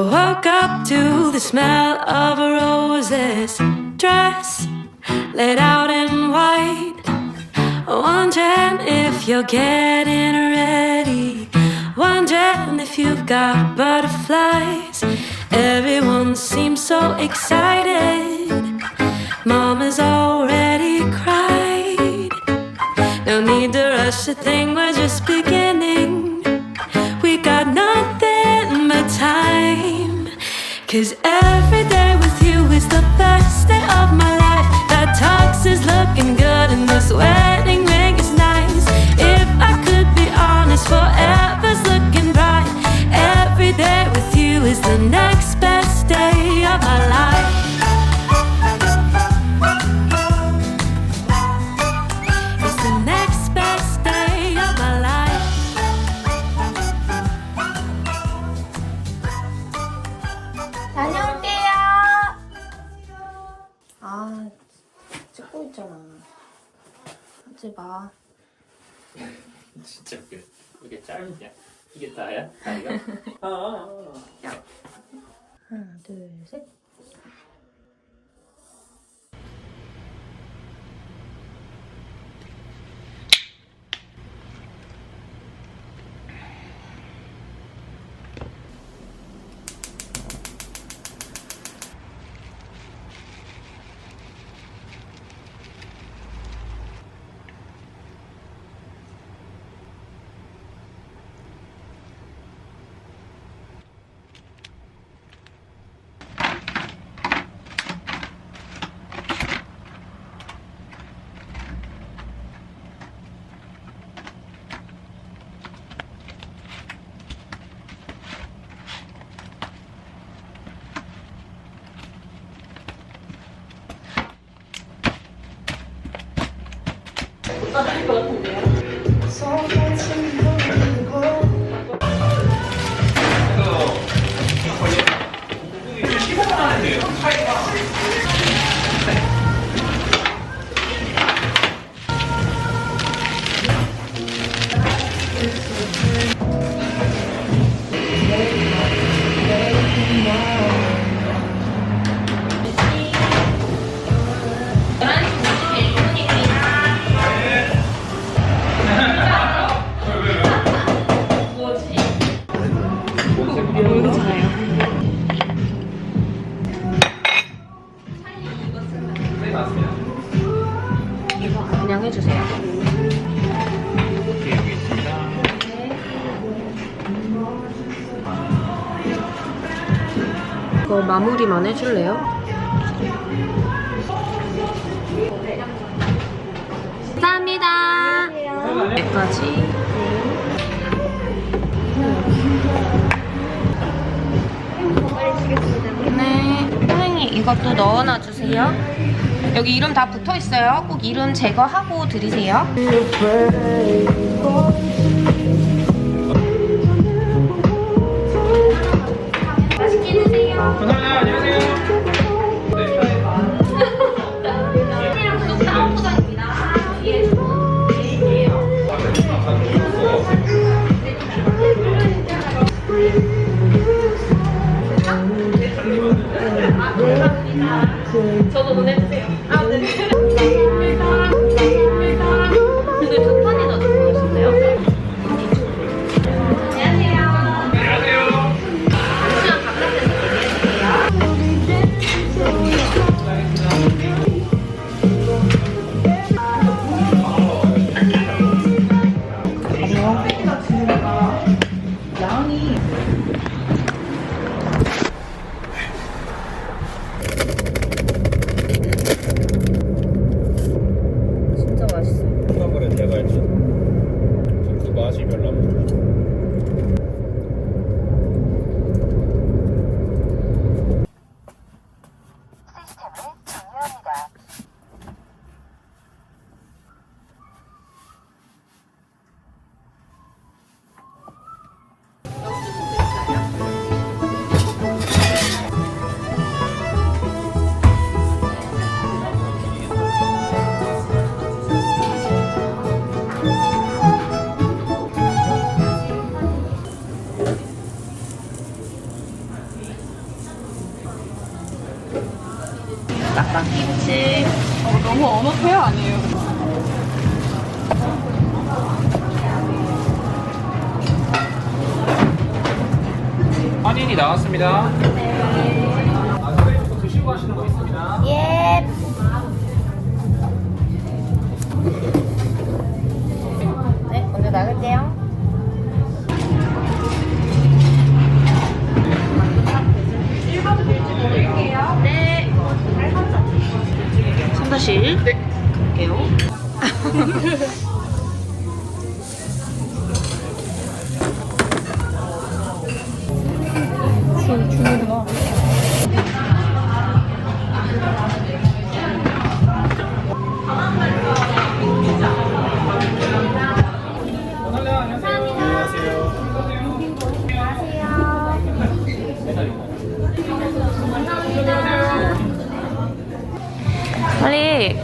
Woke up to the smell of a roses dress laid out in white. Wondering if you're getting ready. Wondering if you've got butterflies. Everyone seems so excited. Mama's already cried. No need to rush a thing, we're just. Cause every day with you is the best day of my life. That tux is looking good and this wedding ring is nice. If I could be honest, forever's looking bright. Every day with you is the next 하지 마. 진짜 웃겨. 이게 짧냐? 이게 다야? 다이가? 아. 하나, 둘, 셋. 이거 마무리만 해줄래요? 감사합니다. 여기까지. 네. 선생님 이것도 넣어놔 주세요. 여기 이름 다 붙어 있어요. 꼭 이름 제거하고 드리세요. 안녕하세요. 네. 예. 저도 보내주세요. 안 녕.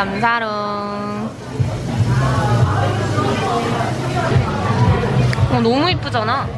남사롱 어, 너무 이쁘잖아.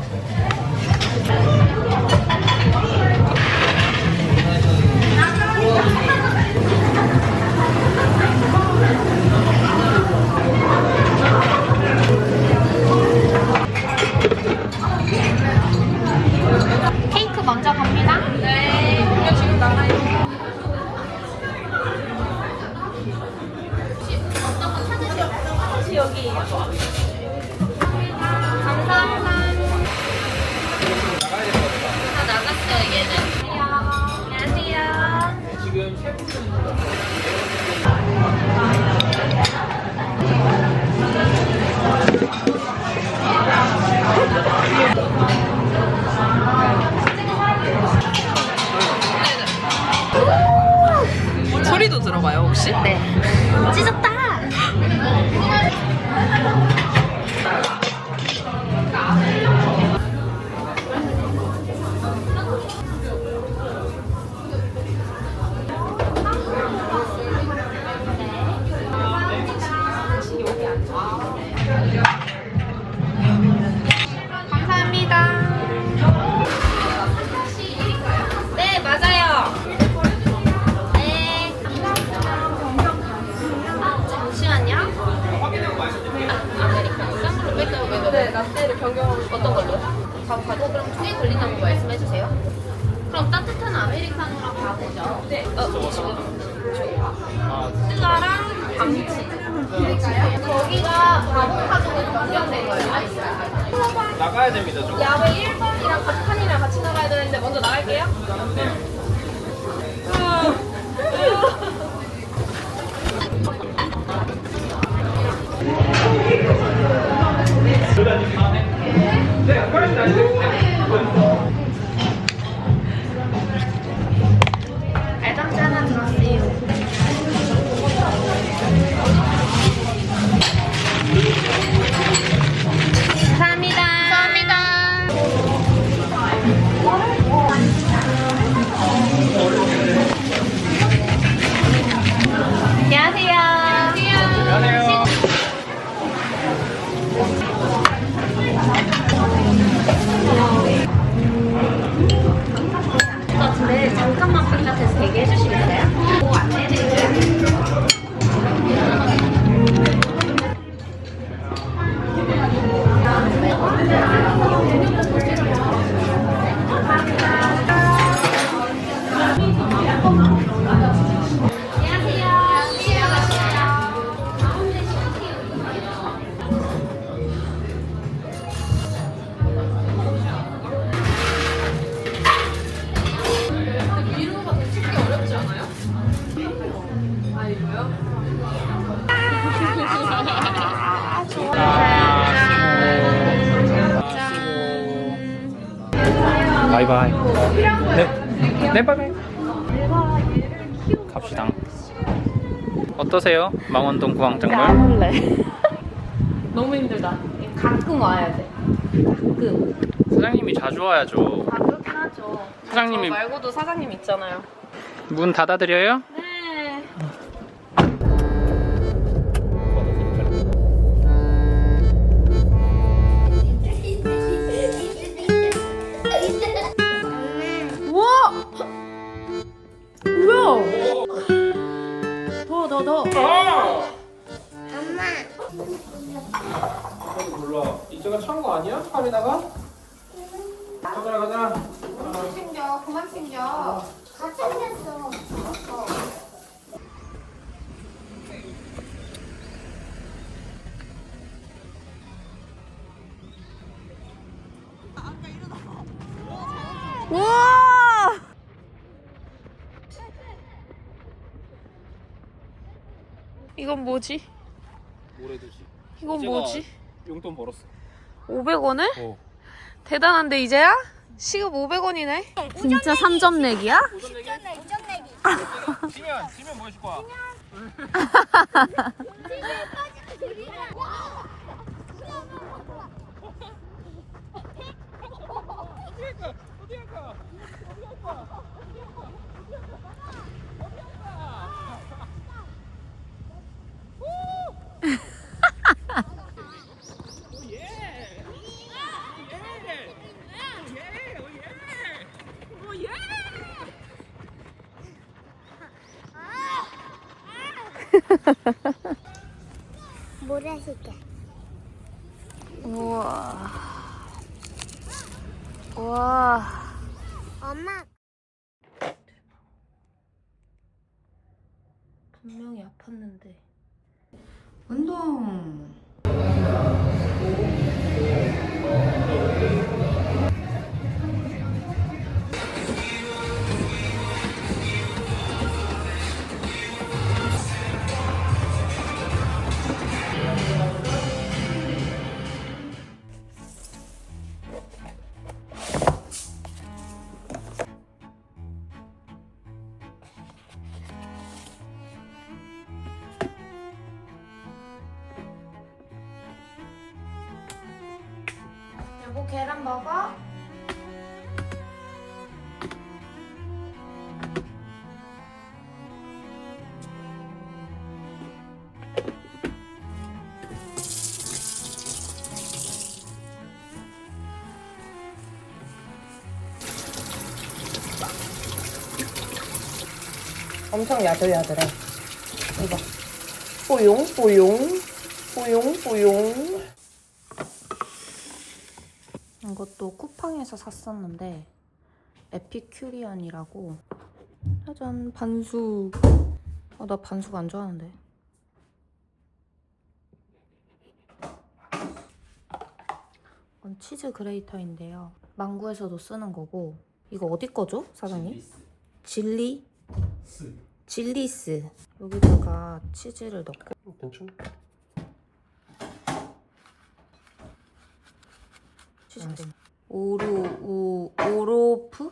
안녕하세요. 안녕하세요. 어떠세요? 망원동 구황작물 나올래. 너무 힘들다. 가끔 와야 돼. 가끔. 사장님이 자주 와야죠 아 그렇긴 하죠. 사장님이- 저 말고도 사장님 있잖아요. 문 닫아드려요? 더, 어. 아! 엄마. 이거 몰라. 이쪽가 찬거 아니야? 팔에다가? 가자, 가자. 그만 챙겨, 그만 챙겨. 아. 다 챙겼어. 어. 우와! 이건 뭐지? 모래도시. 이건 이제가 뭐지? 용돈 벌었어. 500원을? 어. 대단한데 이제야? 시급 500원이네? 진짜 3점 내기야? 우전내기, 우전 내기. 지면 지면 뭐 해줄 거야? 모래시계. 우와. 우와. 엄마. 분명히 아팠는데. 운동. 엄청 야들야들해. 이거. 뽀용, 뽀용, 뽀용, 뽀용. 이것도 쿠팡에서 샀었는데 에피큐리안이라고 짜잔 반숙 아, 나 반숙 안 좋아하는데 이건 치즈 그레이터인데요 망구에서도 쓰는 거고 이거 어디 거죠 사장님? 진리? 진리스. 여기다가 치즈를 넣고. 괜찮? 치즈 오루 우 오로프?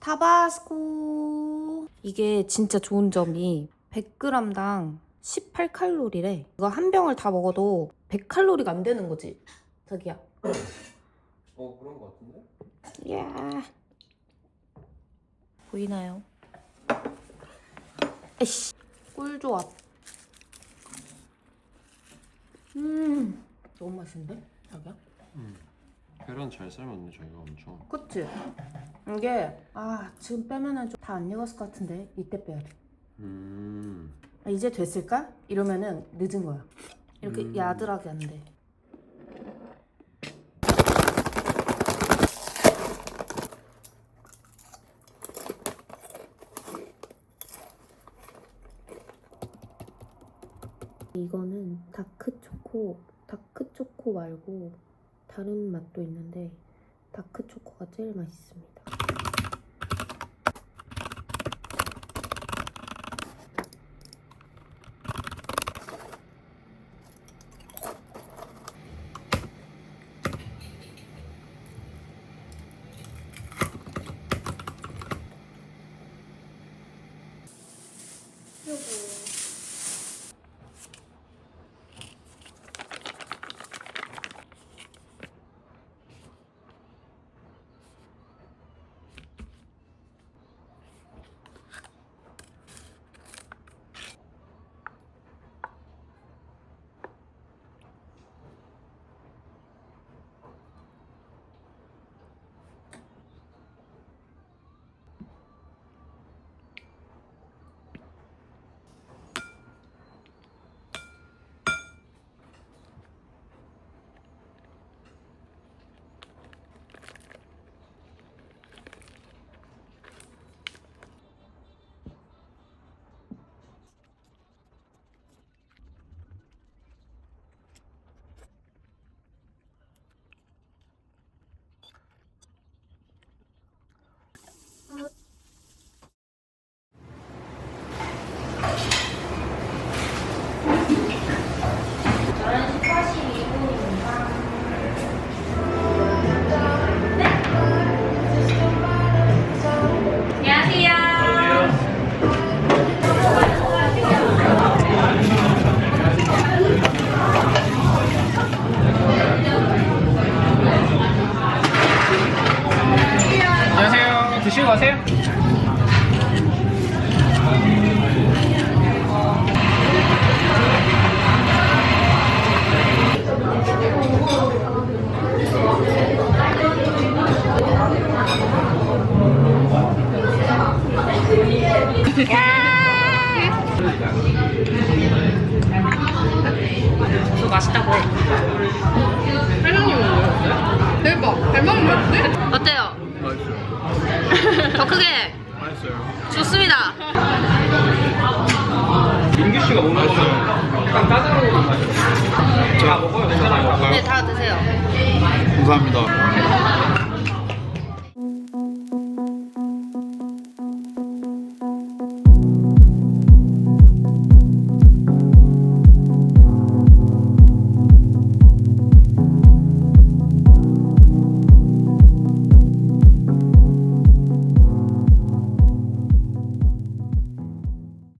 타바스코. 이게 진짜 좋은 점이 100g당 18칼로리래. 이거 한 병을 다 먹어도 100칼로리가 안 되는 거지 자기야 어 그런 거 같은데? 이야 보이나요? 에이씨 꿀조합 음 너무 맛있는데 자기야? 계란 잘 삶았네 저희가 엄청. 그치? 이게 아 지금 빼면은 좀 다 안 익었을 것 같은데 이때 빼야 돼 음. 아, 이제 됐을까? 이러면은 늦은 거야 이렇게 음. 야들하게 안 돼 이거는 다크 초코, 다크 초코 말고 다른 맛도 있는데 다크 초코가 제일 맛있습니다. 드시고 가세요. 맛있다고 할머니 먹어요. 대박 할머니 먹어 더 크게. 맛있어요. 좋습니다. 민규 씨가 못 먹으면 약간 까다로운 맛이에요. 자, 먹어요. 괜찮아요. 네, 다 드세요. 감사합니다.